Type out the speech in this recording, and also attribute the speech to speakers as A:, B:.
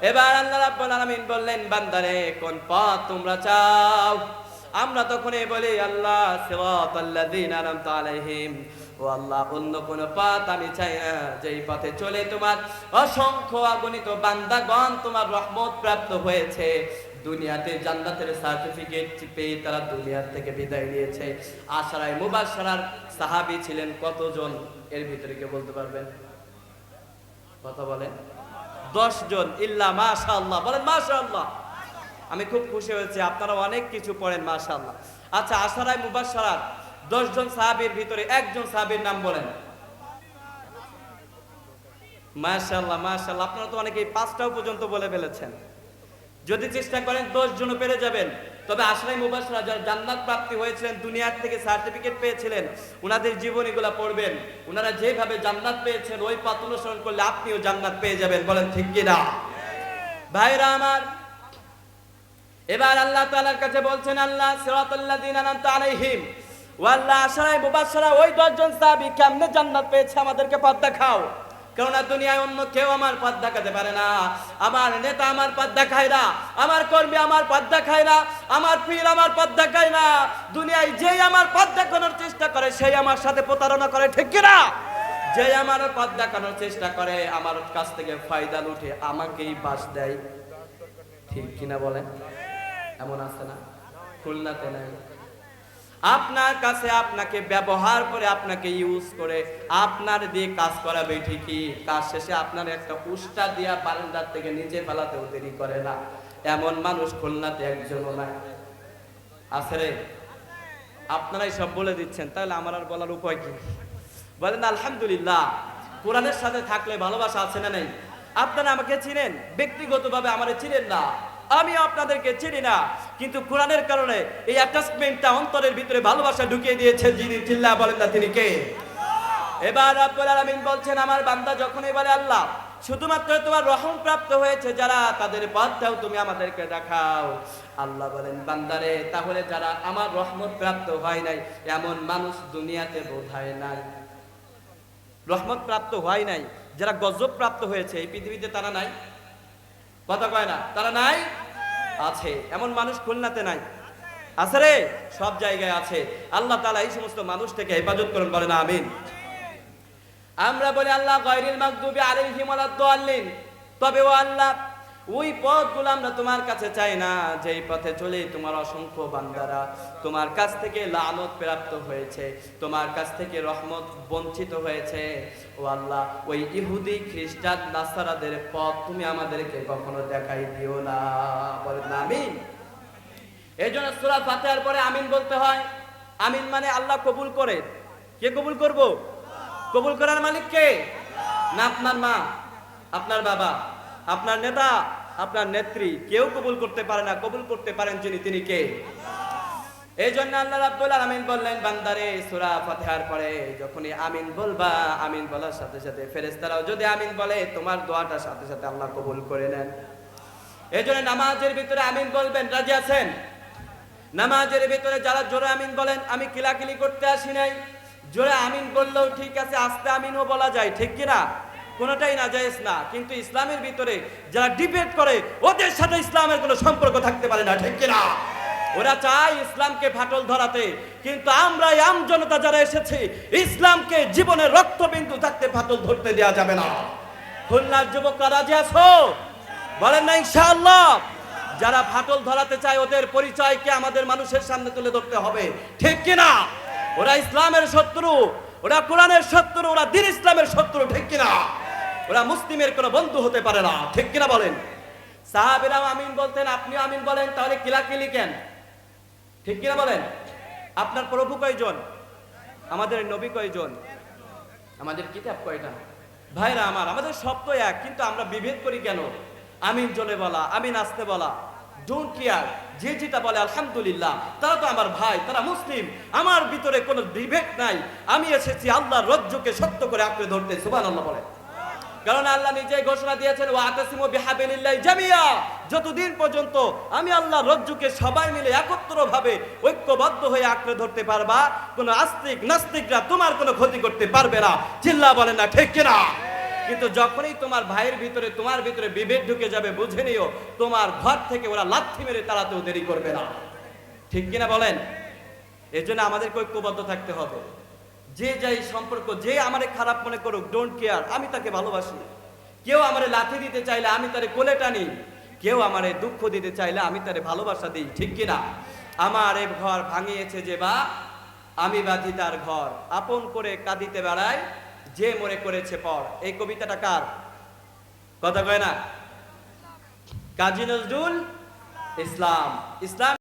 A: এবার আল্লাহ রাব্বুল আলামিন বললেন, বান্দারে, কোন পথ তোমরা চাও? আমরা তখনই বলি, আল্লাহ সিরাতাল্লাযীনা আনআমতা আলাইহিম। ও আল্লাহ, অন্য কোন পথ আমি চাই না। যেই পথে চলে তোমার অসংখ্য অগণিত বান্দাগণ তোমার রহমত প্রাপ্ত হয়েছে। দুনিয়াতে জান্নাতের সার্টিফিকেট পেয়ে তারা দুনিয়ার থেকে বিদায় নিয়েছে। আশারায় মুবাশশারার সাহাবী ছিলেন কতজন? এর ভিতরে কেউ বলতে পারবেন কথা বলেন। দশ জন ইল্লা মাশা আল্লাহ বলেন মাশা আল্লাহ আমি খুব খুশি হয়েছি, আপনারা অনেক কিছু পড়েন মাশা আল্লাহ আচ্ছা আশারায় মুবাসারার দশ জন সাহাবির ভিতরে একজন সাহাবির নাম বলেন। মাশাল্লাহ মাশাল্লাহ আপনারা তো অনেকে এই পাঁচটাও পর্যন্ত বলে ফেলেছেন। যদি চেষ্টা করেন দশ জনও পেরে যাবেন। তবে আশরাই মুবাসরা যারা জান্নাত প্রাপ্তি হয়েছিলেন, দুনিয়ার থেকে সার্টিফিকেট পেয়েছিলেন ওনাদের জীবনীগুলা পড়বেন। ওনারা যেভাবে জান্নাত পেয়েছেন, ওই পথ অনুসরণ করলে আপনিও জান্নাত পেয়ে যাবেন, বলেন ঠিক কিনা ভাইরা আমার, এবার আল্লাহ তাআলার কাছে বলছেন, আল্লাহ সিরাতাল্লাযিনা আনআমতা আলাইহিম। ও আল্লাহ আশরাই মুবাশশারা ওই দশজন সাহাবী কেমনে জান্নাত পেয়েছে আমাদেরকে পথ দেখাও। কেননা দুনিয়ায় অন্য কেউ আমার পথ দেখাতে পারে না। আমার নেতা আমার পথ দেখায় না, আমার কর্মী আমার পথ দেখায় না, আমার পীর আমার পথ দেখায় না। দুনিয়ায় যেই আমার পথ দেখানোর চেষ্টা করে, সেই আমার সাথে প্রতারণা করে, ঠিক কিনা? যে আমার পথ দেখানোর চেষ্টা করে, আমার কাছ থেকে ফায়দা লুটে আমাকেই বাস দেয়। ঠিক কিনা বলেন? এমন আছে না? খুলনাতে নাই। আপনার কাছে আপনাকে ব্যবহার করে আপনাকে ইউজ করে আপনার দিয়ে কাজ করাবে ঠিকই। কাজ শেষে আপনার একটা উষ্টা দিয়া বারান্দার থেকে নিজে ফেলাতেও দেরি করে না। এমন মানুষ খুলনাতে একজনও নাই। আছে রে? আপনারাই সব বলে দিচ্ছেন, তাহলে আমার আর বলার উপায় কি? বলেন, আলহামদুলিল্লাহ, কোরআনের সাথে থাকলে ভালোবাসা আছে না নেই? আপনারা আমাকে চিনেন? ব্যক্তিগতভাবে আমারে চিনেন না। আমি আপনাদেরকে চিনি না, কিন্তু কোরআনের কারণে এই অ্যাটাচমেন্টটা অন্তরের ভিতরে ভালোবাসা ঢুকিয়ে দিয়েছেন যিনি। চিল্লা বলেন না তিনি কে? এবার রব্বুল আলামিন বলছেন, আমার বান্দা যখনই বলে আল্লাহ শুধুমাত্র তোমার রহম প্রাপ্ত হয়েছে, যারা তাদের পথটাও তুমি আমাদেরকে দেখাও। আল্লাহ বলেন, বান্দারে, তাহলে যারা আমার রহমত প্রাপ্ত হয় নাই, এমন মানুষ দুনিয়াতে বোধহয় নাই। রহমত প্রাপ্ত হয় নাই, যারা গজব প্রাপ্ত হয়েছে, এই পৃথিবীতে তারা নাই? কথা কয় না, তারা নাই? আছে, এমন মানুষ খুলনাতে নাই। আছে রে? সব জায়গায় আছে। আল্লাহ তালা এই সমস্ত মানুষ থেকে হেফাজত করেন, বলেন আমিন। আমরা বলি, আল্লাহ গয়রিল মাকদুবি আলিল ওয়ালাদ-দাল্লিন তবে ও আল্লাহ ওই পথগুলো আমরা তোমার কাছে চাই না। যেই পথে চলে তোমার অসংখ্য বান্দারা তোমার কাছ থেকে লালত প্রাপ্ত হয়েছে, তোমার কাছ থেকে রহমত বঞ্চিত হয়েছে। ও আল্লাহ, ওই ইহুদি, খ্রিস্টান, নাসারাদের পথ তুমি আমাদেরকে কখনো দেখাই দিও না। বলেন না, আমিন। এই জন্য সুরা ফাতেহার পরে আমিন বলতে হয়। আমিন মানে আল্লাহ কবুল করে। কে কবুল করব? কবুল করার মালিক কে? না, আপনার মা, আপনার বাবা, আপনার নেতা আপনার নেত্রী কেউ কবুল করতে পারে না, কবুল করতে পারেন যিনি, তিনি কে? এই জন্য আল্লাহ রাব্বুল আলামিন বললেন, বান্দারে, সূরা ফাতিহার পরে যখনই আমিন বলবা, আমিন বলার সাথে সাথে ফেরেশতারাও যদি আমিন বলে, তোমার দোয়াটা সাথে সাথে আল্লাহ কবুল করে নেন। এই জন্য নামাজের ভিতরে আমিন বলবেন, রাজি আছেন? নামাজের ভিতরে যারা জোরে আমিন বলেন, আমি কিলাকিলি করতে আসি নাই। জোরে আমিন বললেও ঠিক আছে, আস্তে আমিনও বলা যায়, ঠিক কিনা? কোনোটাই না জায়েজ না। কিন্তু ইসলামের ভিতরে যারা ডিবেট করে, ওদের সাথে ইসলামের কোনো সম্পর্ক থাকতে পারে না, ঠিক কিনা? ওরা চায় ইসলামকে ফাটল ধরাতে, কিন্তু আমরা আম জনতা যারা এসেছি, ইসলামকে জীবনের রক্তবিন্দু থাকতে ফাটল ধরতে দেওয়া যাবে না। খুলনার যুবকরা রাজি আছো? বলেন না ইনশাআল্লাহ। যারা ফাটল ধরাতে চায়, ওদের পরিচয়কে আমাদের মানুষের সামনে তুলে ধরতে হবে, ঠিক কিনা? ওরা ইসলামের শত্রু, ওরা কোরআনের শত্রু, ওরা দিন ইসলামের শত্রু, ঠিক কিনা? ওরা মুসলিমের কোনো বন্ধু হতে পারে না। ঠিক কিনা বলেন? সাহাবিরাও আমিন বলতেন আপনিও আমিন বলেন তাহলে কিলাকিলি কেন? ঠিক কিনা বলেন? আপনার প্রভু কয়জন? আমাদের নবী কয়জন? আমাদের কিতাব কয়টা? ভাইরা আমার আমাদের সব তো এক কিন্তু আমরা বিভেদ করি কেন? আমিন জলে বলা আমিন আসতে বলা। ডোন্ট কেয়ার যে যেটা বলে আলহামদুলিল্লাহ। তারা তো আমার ভাই তারা মুসলিম। আমার ভিতরে কোনো বিভেদ নাই। আমি এসেছি আল্লাহর রজ্জুকে সত্য করে আঁকড়ে ধরতে সুবান আল্লাহ বলে কারণ আল্লাহ নিজে ঘোষণা দিয়েছেন, ওয়া আতাসিমু বিহাবিলিল্লাহি জামিয়া। যতদিন পর্যন্ত আমি আল্লাহ রজ্জুকে সবাই মিলে একত্রভাবে ঐক্যবদ্ধ হয়ে আঁকড়ে ধরতে পারবা, কোনো আস্তিক নাস্তিকরা তোমার কোনো ক্ষতি করতে পারবে না। চিল্লা বলে না, ঠিক কিনা? কিন্তু যখনই তোমার ভাইয়ের ভিতরে, তোমার ভিতরে বিভেদ ঢুকে যাবে, বুঝে নিও, তোমার ঘর থেকে ওরা লাথি মেরে তাড়াতেও দেরি করবে না। ঠিক কিনা বলেন? এর জন্য আমাদেরকে ঐক্যবদ্ধ থাকতে হবে। যে যাই সম্পর্ক, যে আমারে খারাপ মনে করুক ডোন্ট কেয়ার আমি তাকে ভালোবাসি। কেউ আমারে লাথি দিতে চাইলে আমি তারে কোলে টানি। কেউ আমারে দুঃখ দিতে চাইলে আমি তারে ভালোবাসা দিই, ঠিক কিনা? আমার এ ঘর ভাঙিয়েছে যে বা আমি বাঁধি তার ঘর। আপন করে কাঁদিতে বেড়ায়, যে মরে করেছে পর। এই কবিতাটা কার? কথা কয় না? কাজী নজরুল ইসলাম। ইসলাম